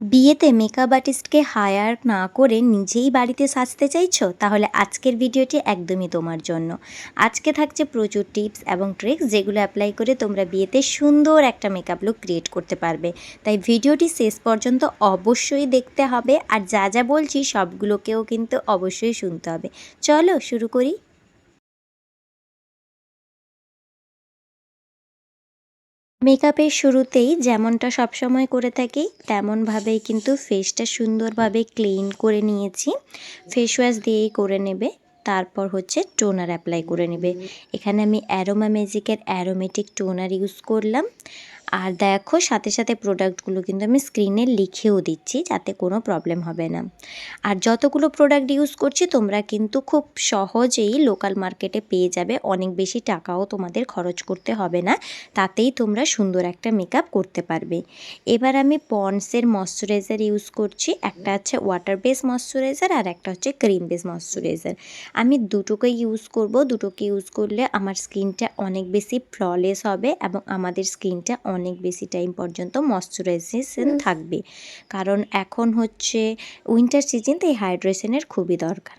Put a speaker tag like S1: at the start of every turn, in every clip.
S1: বিয়েতে makeup আর্টিস্টকে higher না করে নিজেই বাড়িতে সাজতে চাইছো? তাহলে আজকের ভিডিওটি একদমই তোমার জন্য। আজকে থাকছে প্রচুর টিপস এবং ট্রিক্স যেগুলো অ্যাপ্লাই করে তোমরা বিয়েতে সুন্দর একটা মেকআপ লুক ক্রিয়েট করতে পারবে। তাই ভিডিওটি শেষ পর্যন্ত অবশ্যই দেখতে হবে। আর যা যা বলছি সবগুলোকেও কিন্তু অবশ্যই শুনতে হবে। চলো শুরু করি। মেকআপের শুরুতেই যেমনটা সবসময় করে থাকি, তেমনভাবেই কিন্তু ফেসটা সুন্দরভাবে ক্লিন করে নিয়েছি। ফেস ওয়াশ দিয়েই করে নেবে, তারপর হচ্ছে টোনার অ্যাপ্লাই করে নেবে। এখানে আমি অ্যারোমা ম্যাজিকের অ্যারোমেটিক টোনার ইউজ করলাম। আর দেখো সাথে সাথে প্রোডাক্টগুলো কিন্তু আমি স্ক্রিনে লিখেও দিচ্ছি, যাতে কোনো প্রবলেম হবে না। আর যতগুলো প্রোডাক্ট ইউজ করছি, তোমরা কিন্তু খুব সহজেই লোকাল মার্কেটে পেয়ে যাবে। অনেক বেশি টাকাও তোমাদের খরচ করতে হবে না, তাতেই তোমরা সুন্দর একটা মেকআপ করতে পারবে। এবার আমি পন্ডসের ময়শ্চারাইজার ইউজ করছি, একটা হচ্ছে ওয়াটার বেস ময়শ্চারাইজার আর একটা হচ্ছে ক্রিম বেস ময়শ্চারাইজার আমি দুটোকে ইউজ করব, দুটোকে ইউজ করলে আমার স্কিনটা অনেক বেশি ফ্ললেস হবে এবং আমাদের স্কিনটা অনেক বেশি টাইম পর্যন্ত ময়শ্চারাইজেশন থাকবে। কারণ এখন হচ্ছে উইন্টার সিজন তাই হাইড্রেশনের খুবই দরকার।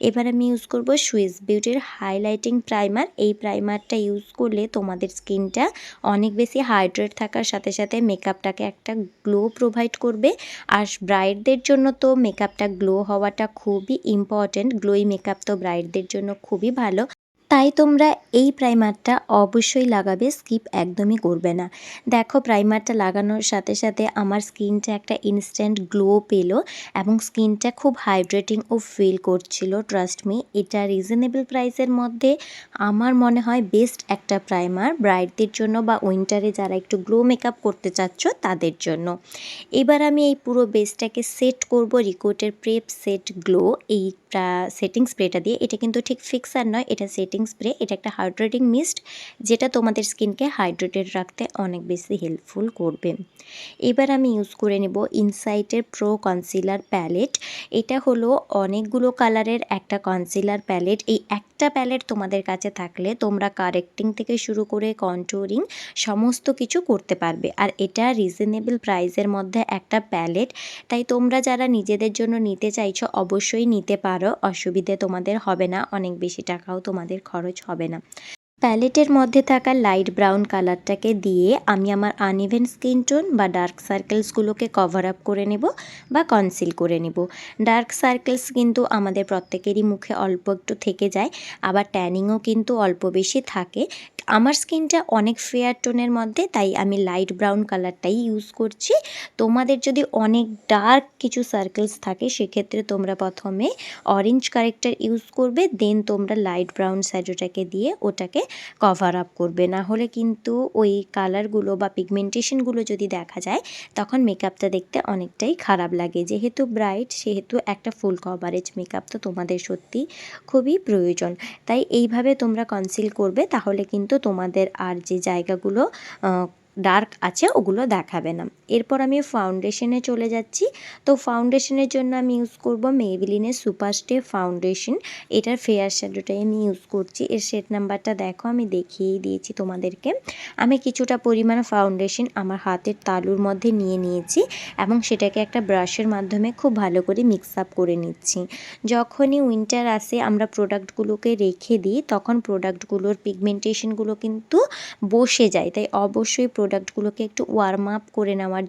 S1: এবার আমি ইউজ করব সুইস বিউটির হাইলাইটিং প্রাইমার এই প্রাইমারটা ইউজ করলে তোমাদের স্কিনটা অনেক বেশি হাইড্রেট থাকার সাথে সাথে মেকআপটাকে একটা গ্লো প্রোভাইড করবে। আর ব্রাইডদের জন্য তো মেকআপটা গ্লো হওয়াটা খুবই ইম্পর্ট্যান্ট গ্লোই মেকআপ তো ব্রাইডদের জন্য খুবই ভালো। তাই তোমরা এই প্রাইমারটা অবশ্যই লাগাবে, স্কিপ একদমই করবে না। দেখো প্রাইমারটা লাগানোর সাথে সাথে আমার স্কিনটা একটা ইনস্ট্যান্ট গ্লো পেল এবং স্কিনটা খুব হাইড্রেটিং ও ফিল করছিল ট্রাস্ট মি এটা রিজনেবল প্রাইসের মধ্যে। আমার মনে হয় বেস্ট একটা প্রাইমার ব্রাইডদের জন্য বা উইন্টারে যারা একটু গ্লো মেকআপ করতে চাচ্ছ তাদের জন্য। এবার আমি এই পুরো বেসটাকে সেট করব রিকোটের প্রেপ সেট গ্লো এই সেটিং স্প্রেটা দিয়ে। এটা কিন্তু ঠিক ফিক্সার নয়, এটা সেটিং স্প্রে এটা একটা হাইড্রেটিং মিস্ট যেটা তোমাদের স্কিনকে হাইড্রেটেড রাখতে অনেক বেশি হেল্পফুল করবে। এবার আমি ইউজ করে নেব ইনসাইটের প্রো কনসিলার প্যালেট এটা হলো অনেকগুলো কালারের একটা কনসিলার প্যালেট এই একটা প্যালেট তোমাদের কাছে থাকলে তোমরা কারেক্টিং থেকে শুরু করে কন্ট্রোরিং সমস্ত কিছু করতে পারবে। আর এটা রিজনেবল প্রাইসের মধ্যে একটা প্যালেট তাই তোমরা যারা নিজেদের জন্য নিতে চাইছো, অবশ্যই নিতে পারো। অসুবিধে তোমাদের হবে না। অনেক বেশি টাকাও তোমাদের খরচ হবে না। প্যালেটের মধ্যে থাকা লাইট ব্রাউন কালারটাকে দিয়ে আমি আমার আনইভেন স্কিন টোন বা ডার্ক সার্কেলসগুলোকে কভার আপ করে নেব বা কনসিল করে নেব। ডার্ক সার্কেলস কিন্তু আমাদের প্রত্যেকেরই মুখে অল্প একটু থেকে যায়, আবার ট্যানিংও কিন্তু অল্প বেশি থাকে। আমার স্কিনটা অনেক ফেয়ার টোনের মধ্যে, তাই আমি লাইট ব্রাউন কালারটাই ইউজ করছি। তোমাদের যদি অনেক ডার্ক কিছু সার্কেলস থাকে, সেক্ষেত্রে তোমরা প্রথমে অরেঞ্জ কারেক্টার ইউজ করবে, দেন তোমরা লাইট ব্রাউন স্যাজোটাকে দিয়ে ওটাকে কভার আপ করবে। না হলে কিন্তু ওই কালারগুলো বা পিগমেন্টেশনগুলো যদি দেখা যায়, তখন মেকআপটা দেখতে অনেকটাই খারাপ লাগে। যেহেতু ব্রাইট সেহেতু একটা ফুল কভারেজ মেকআপ তো তোমাদের সত্যি খুবই প্রয়োজন। তাই এইভাবে তোমরা কনসিল করবে, তাহলে কিন্তু তোমাদের আর যে জায়গাগুলো ডার্ক আছে, ওগুলো দেখাবে না। এরপর আমি ফাউন্ডেশনে চলে যাচ্ছি। তো ফাউন্ডেশনের জন্য আমি ইউজ করব মেবিলিনের সুপার স্টে ফাউন্ডেশন এটার ফেয়ার শ্যাডোটাই আমি ইউজ করছি। এর শেড নাম্বারটা দেখো, আমি দেখিয়েই দিয়েছি তোমাদেরকে। আমি কিছুটা পরিমাণ ফাউন্ডেশন আমার হাতের তালুর মধ্যে নিয়ে নিয়েছি এবং সেটাকে একটা ব্রাশের মাধ্যমে খুব ভালো করে মিক্স আপ করে নিচ্ছি। যখনই উইন্টার আসে, আমরা প্রোডাক্টগুলোকে রেখে দিই, তখন প্রোডাক্টগুলোর পিগমেন্টেশনগুলো কিন্তু বসে যায়। তাই অবশ্যই প্রোডাক্টগুলোকে একটু ওয়ার্ম আপ করে নেওয়ার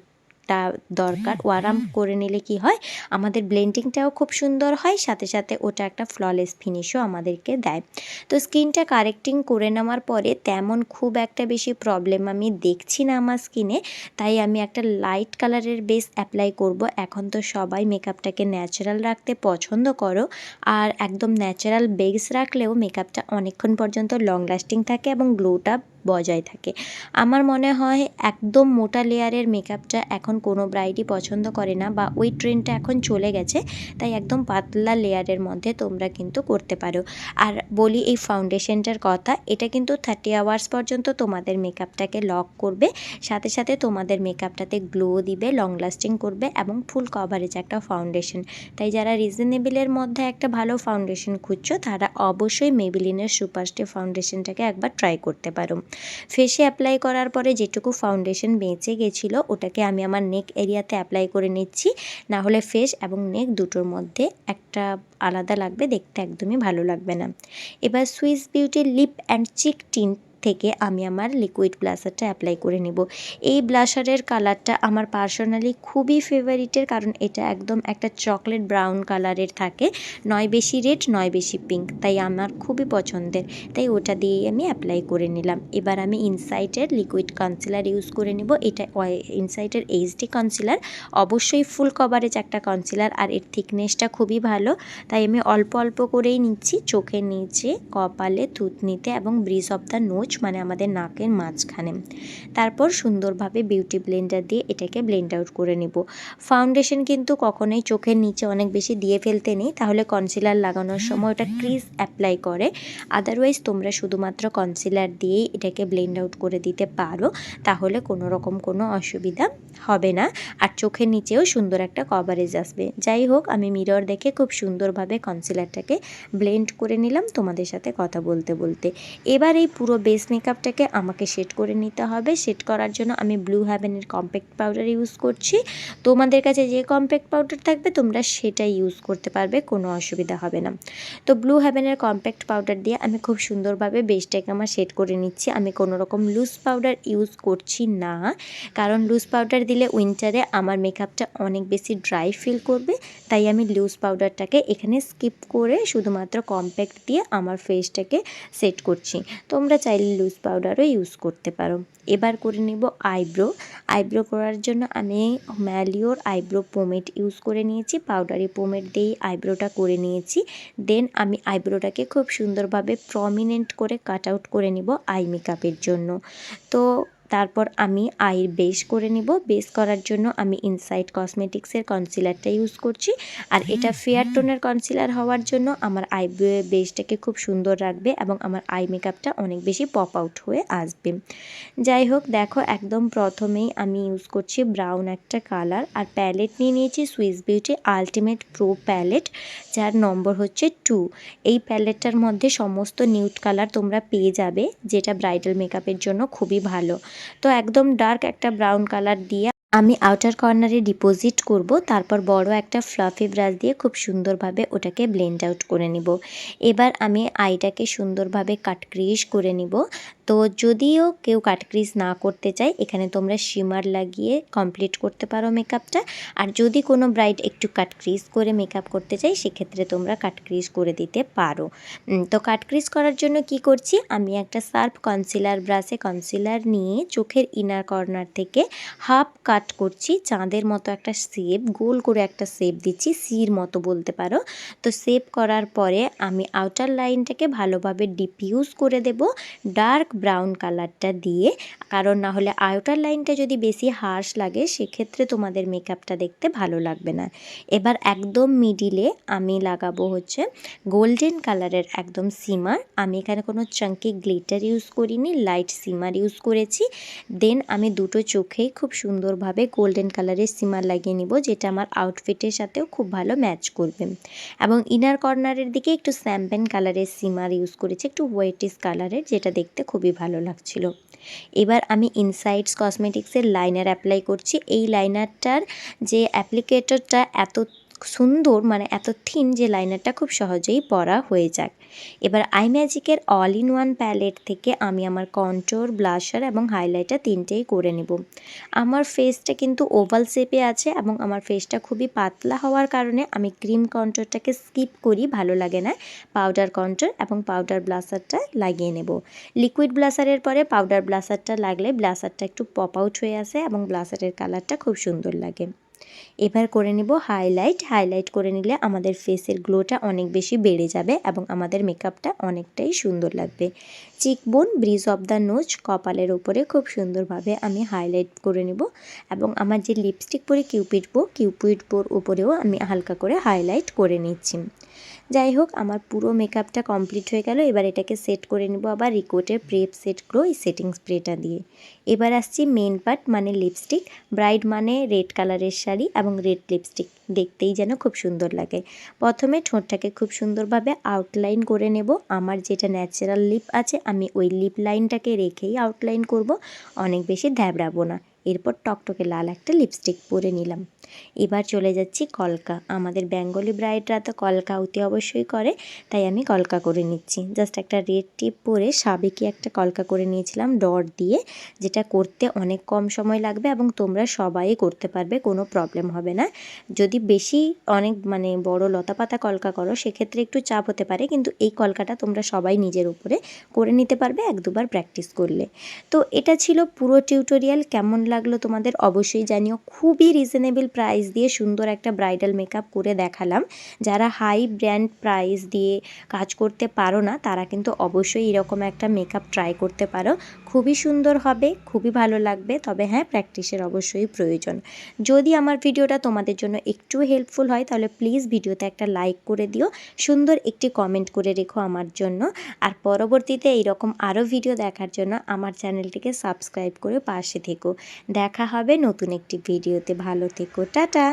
S1: টা দরকার ওয়ার্ম করে নিলে কি হয়? আমাদের ব্লেন্ডিংটাও খুব সুন্দর হয় সাথে সাথে ওটা একটা ফ্ললেস ফিনিশও আমাদেরকে দেয়। তো স্কিনটা কারেক্টিং করে নেওয়ার পরে তেমন খুব একটা বেশি প্রবলেম আমি দেখছি না আমার স্কিনে তাই আমি একটা লাইট কালারের বেস অ্যাপ্লাই করব। এখন তো সবাই মেকআপটাকে ন্যাচারাল রাখতে পছন্দ করো আর একদম ন্যাচারাল বেস রাখলেও মেকআপটা অনেকক্ষণ পর্যন্ত লং লাস্টিং থাকে এবং গ্লোটা বজায় থাকে। আমার মনে হয় একদম মোটা লেয়ারের মেকআপটা এখন কোনো ব্রাইডই পছন্দ করে না বা ওই ট্রেন্ডটা এখন চলে গেছে, তাই একদম পাতলা লেয়ারের মধ্যে তোমরা কিন্তু করতে পারো। আর বলি এই ফাউন্ডেশনটার কথা, এটা কিন্তু থার্টি আওয়ার্স পর্যন্ত তোমাদের মেকআপটাকে লক করবে, সাথে সাথে তোমাদের মেকআপটাতে গ্লো দিবে লং লাস্টিং করবে এবং ফুল কভারেজ একটা ফাউন্ডেশন তাই যারা রিজনেবলের মধ্যে একটা ভালো ফাউন্ডেশন খুঁজছো, তারা অবশ্যই মেবিলিনের সুপারস্টে ফাউন্ডেশনটাকে একবার ট্রাই করতে পারো। ফেসে অ্যাপ্লাই করার পরে যেটুকু ফাউন্ডেশন বেঁচে গেছিল, ওটাকে আমি আমার নেক এরিয়াতে অ্যাপ্লাই করে নিচ্ছি। নাহলে ফেস এবং নেক দুটোর মধ্যে একটা আলাদা লাগবে, দেখতে একদমই ভালো লাগবে না। এবার সুইস বিউটির লিপ অ্যান্ড চিক টিন্ট থেকে আমি আমার লিকুইড ব্লাশারটা অ্যাপ্লাই করে নেব। এই ব্লাশারের কালারটা আমার পার্সোনালি খুবই ফেভারিটের কারণ এটা একদম একটা চকলেট ব্রাউন কালারের থাকে। নয় বেশি রেড নয় বেশি পিঙ্ক তাই আমার খুবই পছন্দের। তাই ওটা দিয়েই আমি অ্যাপ্লাই করে নিলাম। এবার আমি ইনসাইটের লিকুইড কনসিলার ইউজ করে নেব। এটা ইনসাইটের এইচডি কনসিলার অবশ্যই ফুল কভারেজ একটা কনসিলার আর এর থিকনেসটা খুবই ভালো। তাই আমি অল্প অল্প করেই নিচ্ছি। চোখের নিচে, কপালে, থুতনিতে এবং ব্রিজ অফ দ্য নোচ মানে আমাদের নাকের মাঝখানে। তারপর সুন্দরভাবে বিউটি ব্লেন্ডার দিয়ে এটাকে ব্লেন্ড আউট করে নিব। ফাউন্ডেশন কিন্তু কখনোই চোখের নিচে অনেক বেশি দিয়ে ফেলতে নেই। তাহলে কনসিলার লাগানোর সময় ওটা ক্রিজ অ্যাপ্লাই করে। আদারওয়াইজ তোমরা শুধুমাত্র কনসিলার দিয়েই এটাকে ব্লেন্ড আউট করে দিতে পারো। তাহলে কোনো রকম কোনো অসুবিধা হবে না। আর চোখের নিচেও সুন্দর একটা কভারেজ আসবে। যাই হোক, আমি মিরর দেখে খুব সুন্দরভাবে কনসিলারটাকে ব্লেন্ড করে নিলাম তোমাদের সাথে কথা বলতে বলতে। এবার এই পুরো বেস মেকআপটাকে আমাকে সেট করে নিতে হবে। সেট করার জন্য আমি ব্লু হ্যাভেনের কম্প্যাক্ট পাউডার ইউজ করছি। তোমাদের কাছে যে কম্প্যাক্ট পাউডার থাকবে, তোমরা সেটাই ইউজ করতে পারবে, কোনো অসুবিধা হবে না। তো ব্লু হ্যাভেনের কম্প্যাক্ট পাউডার দিয়ে আমি খুব সুন্দরভাবে বেসটাকে আমার সেট করে নিচ্ছি। আমি কোনো রকম লুজ পাউডার ইউজ করছি না। কারণ লুজ পাউডার দিলে উইন্টারে আমার মেকআপটা অনেক বেশি ড্রাই ফিল করবে। তাই আমি লুজ পাউডারটাকে এখানে স্কিপ করে শুধুমাত্র কম্প্যাক্ট দিয়ে আমার ফেসটাকে সেট করছি। তোমরা চাইলে লুজ পাউডারও ইউজ করতে পারো। এবার করে নেব আইব্রো আইব্রো করার জন্য আমি ম্যালিওর আইব্রো পোমেট ইউজ করে নিয়েছি পাউডারি পোমেট দিয়েই আইব্রোটা করে নিয়েছি। দেন আমি আইব্রোটাকে খুব সুন্দরভাবে প্রমিনেন্ট করে কাট আউট করে নেব আই মেকআপের জন্য। তো তারপর আমি আইর বেস করে নিব। বেস করার জন্য আমি ইনসাইড কসমেটিক্সের কনসিলারটা ইউজ করছি। আর এটা ফেয়ার টোনের কনসিলার হওয়ার জন্য আমার আই বেসটাকে খুব সুন্দর রাখবে এবং আমার আই মেকআপটা অনেক বেশি পপ আউট হয়ে আসবে। যাই হোক দেখো একদম প্রথমেই আমি ইউজ করছি ব্রাউন একটা কালার আর প্যালেট নিয়ে নিয়েছি Swiss beauty ultimate pro palette যার নম্বর হচ্ছে টু এই প্যালেটটার মধ্যে সমস্ত নিউট কালার তোমরা পেয়ে যাবে যেটা ব্রাইডাল মেকআপের জন্য খুবই ভালো। তো একদম ডার্ক একটা ব্রাউন কালার দিয়ে আমি আউটার কর্নারে ডিপোজিট করব, তারপর বড় একটা ফ্লাফি ব্রাশ দিয়ে খুব সুন্দরভাবে ওটাকে ব্লেন্ড আউট করে নিব। এবার আমি আইটাকে সুন্দরভাবে কাট ক্রিজ করে নিব। তো যদিও কেউ কাট ক্রিজ না করতে চায়, এখানে তোমরা শিমার লাগিয়ে কমপ্লিট করতে পারো মেকআপটা আর যদি কোনো ব্রাইড একটু কাট ক্রিজ করে মেকআপ করতে চাই সেক্ষেত্রে তোমরা কাট ক্রিজ করে দিতে পারো। তো কাট ক্রিজ করার জন্য কি করছি? আমি একটা সার্ফ কনসিলার ব্রাশে কনসিলার নিয়ে চোখের ইনার কর্নার থেকে হাফ কাট করছি, চাঁদের মতো একটা শেপ গোল করে একটা শেপ দিচ্ছি সির মতো বলতে পারো। তো শেপ করার পরে আমি আউটার লাইনটাকে ভালোভাবে ডিপিউজ করে দেব ডার্ক ব্রাউন কালারটা দিয়ে। কারণ না হলে আউটার লাইনটা যদি বেশি হার্শ লাগে, সেক্ষেত্রে তোমাদের মেকআপটা দেখতে ভালো লাগবে না। এবার একদম মিডিলে আমি লাগাবো হচ্ছে গোল্ডেন কালারের একদম সিমার আমি এখানে কোনো চাঙ্কি গ্লিটার ইউজ করিনি লাইট সিমার ইউজ করেছি। দেন আমি দুটো চোখেই খুব সুন্দরভাবে গোল্ডেন কালারের সিমার লাগিয়ে নিব, যেটা আমার আউটফিটের সাথেও খুব ভালো ম্যাচ করবে। এবং ইনার কর্নারের দিকে একটু স্যাম্পেন কালারের সিমার ইউজ করেছি, একটু ওয়েটিস কালারের যেটা দেখতে খুবই ভালো লাগছিল। এবার আমি ইনসাইডস কসমেটিক্সের লাইনার অ্যাপ্লাই করছি। এই লাইনারটার যে অ্যাপ্লিকেটরটা এত সুন্দর মানে এত থিন যে লাইনারটা খুব সহজেই পরা হয়ে যাক। এবার আই ম্যাজিকের অল ইন ওয়ান প্যালেট থেকে আমি আমার কন্ট্রোর ব্লাশার এবং হাইলাইটার তিনটেই করে নেব। আমার ফেসটা কিন্তু ওভাল শেপে আছে এবং আমার ফেসটা খুবই পাতলা হওয়ার কারণে আমি ক্রিম কন্ট্রোরটাকে স্কিপ করি, ভালো লাগে না। পাউডার কন্ট্রোর এবং পাউডার ব্লাশারটা লাগিয়ে নেব। লিকুইড ব্লাশারের পরে পাউডার ব্লাশারটা লাগলে ব্লাশারটা একটু পপ আউট হয়ে আসে এবং ব্লাশারের কালারটা খুব সুন্দর লাগে। এবার করে নেব হাইলাইট হাইলাইট করে নিলে আমাদের ফেসের গ্লোটা অনেক বেশি বেড়ে যাবে এবং আমাদের মেকআপটা অনেকটাই সুন্দর লাগবে। Cheekbone bridge of the nose কপালের ওপরে খুব সুন্দরভাবে আমি হাইলাইট করে নেব এবং আমার যে লিপস্টিক পরে কিউপিড বো কিউপিড বোর উপরেও আমি হালকা করে হাইলাইট করে নিচ্ছি। যাই হোক, আমার পুরো মেকআপটা কমপ্লিট হয়ে গেল। এবার এটাকে সেট করে নেব আবার রিকোটের প্রেপ সেট গ্লো এই সেটিং স্প্রেটা দিয়ে। এবার আসছি মেন পার্ট মানে লিপস্টিক ব্রাইড মানে রেড কালারের শাড়ি এবং রেড লিপস্টিক দেখতেই যেন খুব সুন্দর লাগে। প্রথমে ঠোঁটটাকে খুব সুন্দরভাবে আউটলাইন করে নেব। আমার যেটা ন্যাচারাল লিপ আছে, আমি ওই লিপ লাইনটাকে রেখেই আউটলাইন করব। অনেক বেশি ধ্যাবড়াবো না। এরপর টকটকে লাল একটা লিপস্টিক পরে নিলাম। এবার চলে যাচ্ছি কলকা। আমাদের বেঙ্গলি ব্রাইডরা তো কলকা অতি অবশ্যই করে, তাই আমি কলকা করে নিচ্ছি। জাস্ট একটা রেড টিপ পরে সাবেকি একটা কলকা করে নিয়েছিলাম ডট দিয়ে, যেটা করতে অনেক কম সময় লাগবে এবং তোমরা সবাই করতে পারবে, কোনো প্রবলেম হবে না। যদি বেশি অনেক মানে বড় লতা পাতা কলকা করো, সেক্ষেত্রে একটু চাপ হতে পারে, কিন্তু এই কলকাটা তোমরা সবাই নিজের উপরে করে নিতে পারবে এক দুবার প্র্যাকটিস করলে। তো এটা ছিল পুরো টিউটোরিয়াল কেমন লাগল তোমাদের অবশ্যই জানিও। খুবই রিজনেবল প্রাইস দিয়ে সুন্দর একটা ব্রাইডাল মেকআপ করে দেখালাম। যারা হাই ব্র্যান্ড প্রাইস দিয়ে কাজ করতে পারো না, তারা কিন্তু অবশ্যই এরকম একটা মেকআপ ট্রাই করতে পারো। খুবই সুন্দর হবে, খুবই ভালো লাগবে, তবে হ্যাঁ প্র্যাকটিসের অবশ্যই প্রয়োজন। যদি আমার ভিডিওটা তোমাদের জন্য একটু হেল্পফুল হয়, তাহলে প্লিজ ভিডিওতে একটা লাইক করে দিও। সুন্দর একটি কমেন্ট করে রেখো আমার জন্য। আর পরবর্তীতে এইরকম আরও ভিডিও দেখার জন্য আমার চ্যানেলটিকে সাবস্ক্রাইব করে পাশে থেকো। দেখা হবে নতুন একটি ভিডিওতে। ভালো থেকো টাটা।